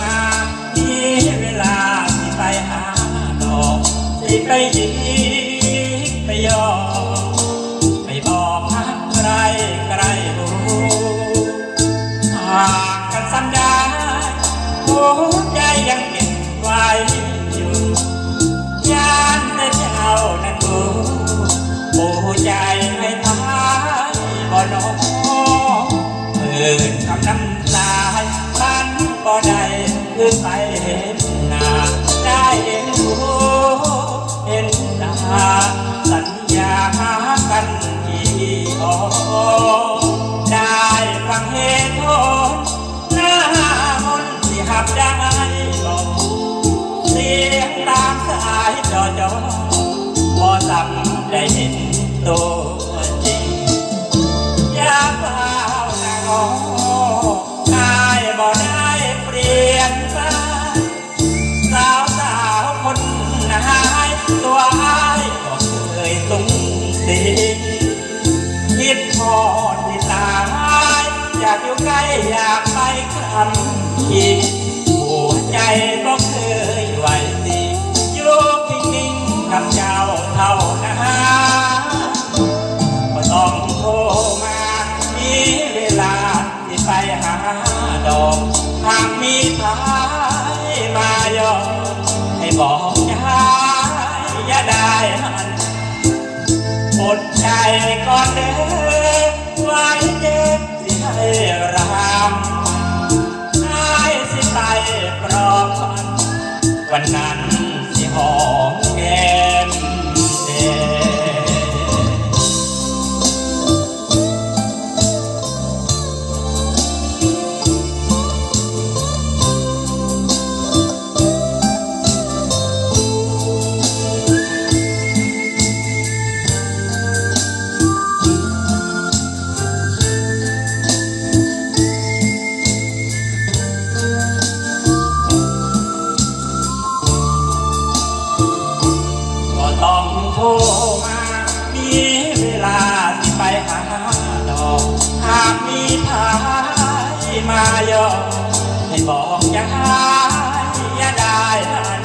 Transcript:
งามีเวลาที่ไปหาดอกที่ไปยิกไปยอไปบอกหัใครใครรู้หางกันสัญญาหัวใจยังเก็บไว้อยู่ยานแต่เจ้านั่นรู้หัวใจไม่ท้ายบ่นอเปิดคำนั้น บ่ได้คือไปเห็นหน้าได้เห็นหูเห็นตาสัญญากันอีกอได้ฟังเหตุผลหน้ามนต์ที่หับได้บอกเสียงตามสายจอจอพอสับได้เห็นตัวจริง คิดพอดที่ตายอยากอยู่ใกล้อยากไปคำอีกหัวใจก็เคยไหวตีอยู่นิ่งๆกับเจ้าเท่านั้นก็ต้องโทรมามีเวลาที่ไปหาดอกหากมีทายมายอมให้บอกยา ด้ไว้เจ็บสิให้รำอายสิไปปลอบฝันวันนั้นสิหอมแก้ โทรมา มีเวลาที่ไปหาดอก หากมีทายมายอให้บอกยายอย่าได้